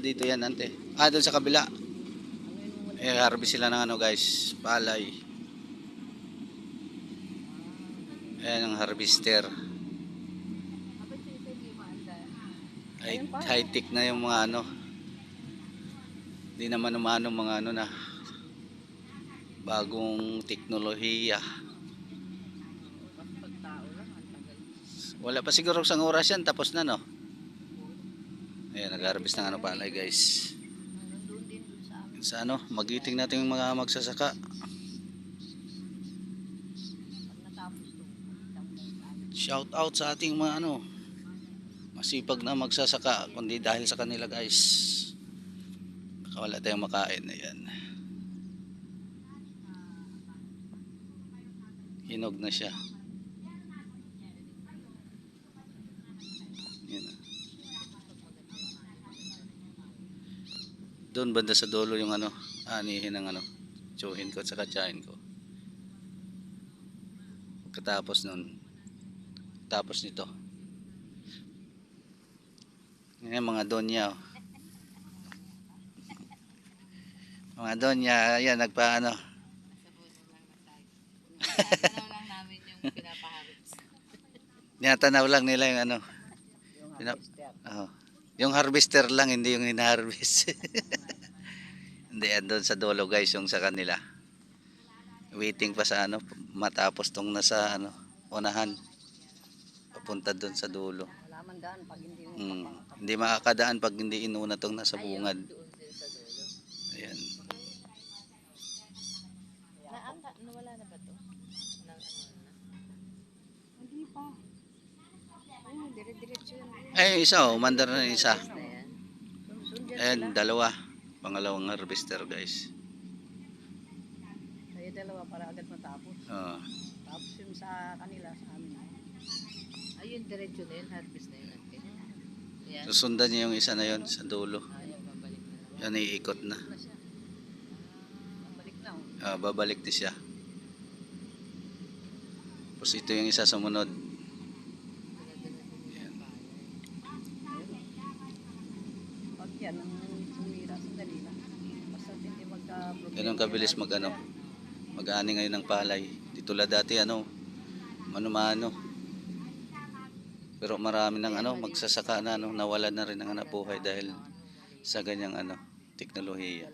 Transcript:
Dito yan, ante. Ah, doon sa kabila. Eh, harvest sila ng ano guys, palay. Ayan ang harvester. Ay, high-tech na yung mga ano. Hindi naman umano mga ano na bagong teknolohiya. Wala pa siguro isang oras yan, tapos na no. Ayan, nag-harvest ng ano palay guys. Sa ano, magiting natin yung mga magsasaka. Shout out sa ating mga ano, masipag na magsasaka, kundi dahil sa kanila guys. Baka wala tayong makain. Ayan. Hinog na siya. Yan. Doon banda sa dulo yung ano, anihin ng ano, tsuhin ko at saka tsahin ko. Pagkatapos nun, tapos nito. Yan mga donya. oh. Mga donya, yan nagpaano. Ano yung. Tinatanaw lang nila yung ano. Pina- Oo. Yung harvester lang, hindi yung hina-harvest. hindi, andun sa dulo guys, yung sa kanila. Waiting pa sa ano, matapos tong nasa ano, unahan. Papunta doon sa dulo. Pag hindi mo. Hindi makakadaan pag hindi inuna tong nasa bungad. Ayan. Nawala na ba to? Nang ano na? Hindi pa. Ayun, dire-diretso yan. Ay, isa oh, umandar na isa. Na Ayan, dalawa. Pangalawang harvester guys. Kayo dalawa para agad matapos. Oo. Tapos yung sa kanila, sa amin. Ayun, diretso na yun. Harvest na yun. ate. Yan. Susundan niya yung isa na yon sa dulo. Na naman. Yan, iikot na. Na. Babalik na. oh. Ah, babalik din siya. Tapos ito yung isa sumunod. Ayan. Pag yan, ang sumira sa dalila. Basta hindi magka-problema. Ganun kabilis mag ano, mag-ani ngayon ng palay. Di tulad dati ano, mano-mano. Pero marami ng ano, magsasaka na ano, nawalan na rin ng hanap buhay dahil sa ganyang ano, teknolohiya.